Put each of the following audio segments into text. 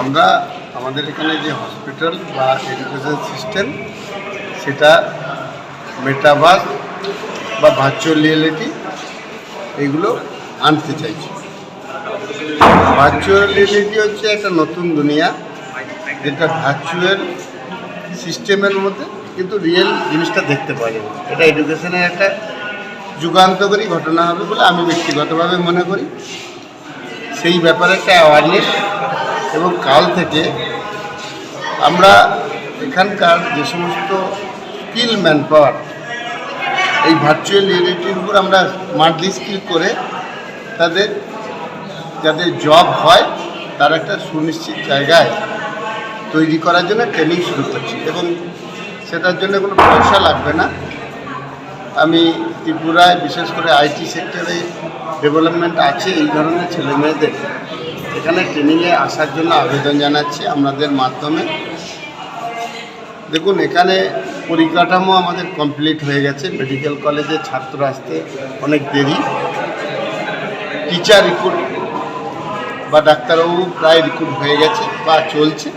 আমরা আমাদের এখানে যে হসপিটাল বা এডুকেশন সিস্টেম সেটা মেটাভাস বা ভার্চুয়াল রিয়েলিটি এগুলো আনতে চাইছি। ভার্চুয়াল রিয়েলিটি হচ্ছে একটা নতুন দুনিয়া, যেটা ভার্চুয়াল সিস্টেমের মধ্যে কিন্তু রিয়েল জিনিসটা দেখতে পাওয়া যাবে এটা এডুকেশনের একটা যুগান্তকারী ঘটনা হবে বলে আমি ব্যক্তিগতভাবে মনে করি। সেই ব্যাপারে একটা অ্যাওয়ারনেস এবং কাল থেকে আমরা এখানকার যে সমস্ত স্কিল ম্যান পাওয়ার এই ভার্চুয়াল রিয়েলিটির উপর আমরা মান্থলি স্কিল করে তাদের যাদের জব হয়, তার একটা সুনিশ্চিত জায়গায় তৈরি করার জন্য ট্রেনিং শুরু করছি। এবং সেটার জন্য কোনো পয়সা লাগবে না। আমি ত্রিপুরায় বিশেষ করে আইটি সেক্টরে ডেভেলপমেন্ট আছে এই ধরনের ছেলে মেয়েদের এখানে ট্রেনিংয়ে আসার জন্য আবেদন জানাচ্ছি আপনাদের মাধ্যমে। দেখুন, এখানে পরিকাঠামো আমাদের কমপ্লিট হয়ে গেছে। মেডিকেল কলেজে ছাত্র আসতে অনেক দেরি। টিচার রিক্রুট বা ডাক্তারবাবু প্রায় রিক্রুট হয়ে গেছে বা চলছে।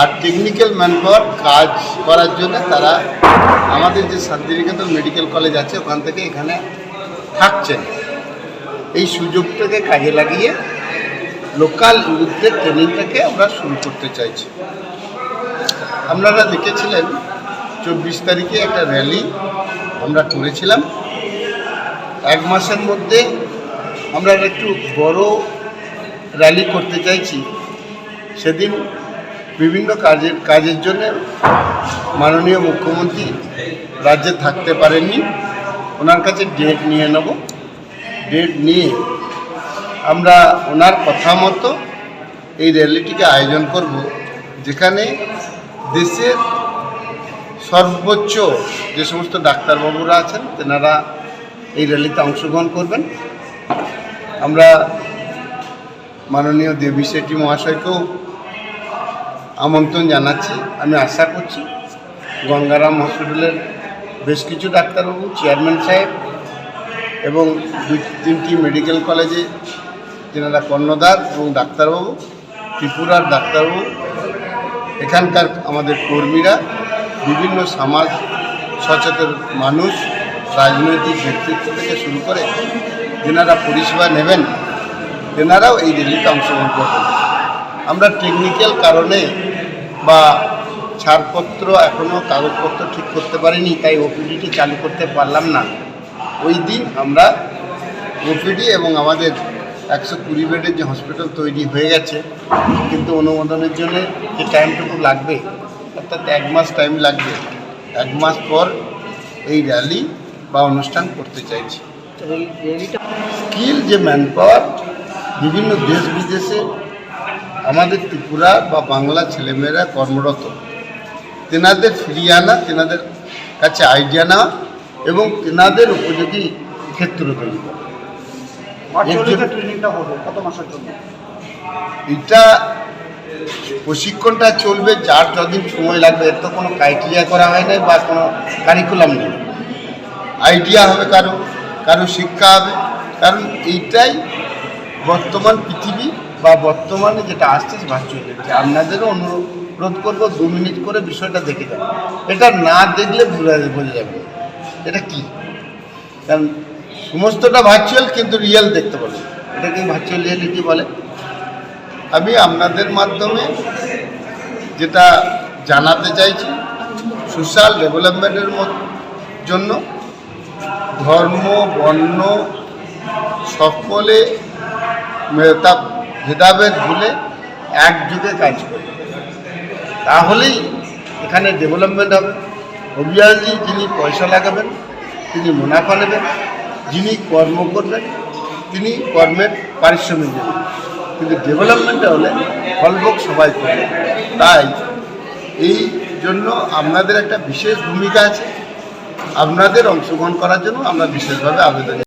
আর টেকনিক্যাল ম্যানপাওয়ার কাজ করার জন্য তারা আমাদের যে শান্তিনিকেতন মেডিকেল কলেজ আছে, ওখান থেকে এখানে থাকছেন। এই সুযোগটাকে কাজে লাগিয়ে লোকাল ইউথদের ট্রেনিংটাকে আমরা শুরু করতে চাইছি। আপনারা দেখেছিলেন, চব্বিশ তারিখে একটা র্যালি আমরা করেছিলাম। এক মাসের মধ্যে আমরা একটু বড় র্যালি করতে চাইছি। সেদিন বিভিন্ন কাজের কাজের জন্য মাননীয় মুখ্যমন্ত্রী রাজ্যে থাকতে পারেননি। ওনার কাছে ডেট নিয়ে নেব। ডেট নিয়ে আমরা ওনার কথা মতো এই র্যালিটিকে আয়োজন করব, যেখানে দেশের সর্বোচ্চ যে সমস্ত ডাক্তারবাবুরা আছেন, তেনারা এই র্যালিতে অংশগ্রহণ করবেন। আমরা মাননীয় দেবী শেঠি মহাশয়কেও আমন্ত্রণ জানাচ্ছি। আমি আশা করছি গঙ্গারাম হসপিটালের বেশ কিছু ডাক্তারবাবু, চেয়ারম্যান সাহেব এবং দুই তিনটি মেডিকেল কলেজে যেনারা কর্ণধার এবং ডাক্তারবাবু, ত্রিপুরার ডাক্তারবাবু, এখানকার আমাদের কর্মীরা, বিভিন্ন সমাজ সচেতন মানুষ, রাজনৈতিক ব্যক্তিত্ব থেকে শুরু করে যেনারা পরিষেবা নেবেন, তেনারাও এই র্যালিতে অংশগ্রহণ করবেন। আমরা টেকনিক্যাল কারণে বা ছাড়পত্র এখনও কাগজপত্র ঠিক করতে পারিনি, তাই ওপিডিটি চালু করতে পারলাম না। ওই দিন আমরা ওপিডি এবং আমাদের একশো কুড়ি বেডের যে হসপিটাল তৈরি হয়ে গেছে, কিন্তু অনুমোদনের জন্য যে টাইমটুকু লাগবে, অর্থাৎ এক মাস টাইম লাগবে, এক মাস পর এই র্যালি বা অনুষ্ঠান করতে চাইছি। স্কিল যে ম্যান পাওয়ার বিভিন্ন দেশ বিদেশে আমাদের ত্রিপুরা বা বাংলা ছেলেমেয়েরা কর্মরত। তেনাদের ফিরিয়ে আনা, তেনাদের কাছে আইডিয়া নেওয়া এবং তেনাদের উপযোগী ক্ষেত্র তৈরি করা ভার্চুয়ালি ট্রেনিংটা হবে কত মাসের জন্য এটা প্রশিক্ষণটা চলবে যার যতদিন সময় লাগবে এর তো কোনো ক্রাইটেরিয়া করা হয় নাই বা কোনো কারিকুলাম নেই। আইডিয়া হবে কারও কারও শিক্ষা হবে। কারণ এইটাই বর্তমান পৃথিবী বা বর্তমানে যেটা আসছে ভার্চুয়ালি আপনাদেরও অনুরোধ করব দু মিনিট করে বিষয়টা দেখে যাবেন এটা না দেখলে বোঝা বোঝা যাবে এটা কি? কারণ সমস্তটা ভার্চুয়াল কিন্তু রিয়েল দেখতে পাবেন এটাকে ভার্চুয়াল রিয়েলিটি বলে। আমি আপনাদের মাধ্যমে যেটা জানাতে চাইছি সোশ্যাল ডেভেলপমেন্টের মত- জন্য ধর্ম, বর্ণ সকলে মেধা- ভেদাভেদ ভুলে একযোগে কাজ করে তাহলেই এখানে ডেভেলপমেন্ট হবে। অবভিয়াসলি যিনি পয়সা লাগাবেন, তিনি মুনাফা নেবেন। যিনি কর্ম করবেন তিনি কর্মের পারিশ্রমিক দেবেন। কিন্তু ডেভেলপমেন্টটা হলে ফলভোগ সবাই করবে। তাই এই জন্য আপনাদের একটা বিশেষ ভূমিকা আছে। আপনাদের অংশগ্রহণ করার জন্য আমরা বিশেষভাবে আবেদন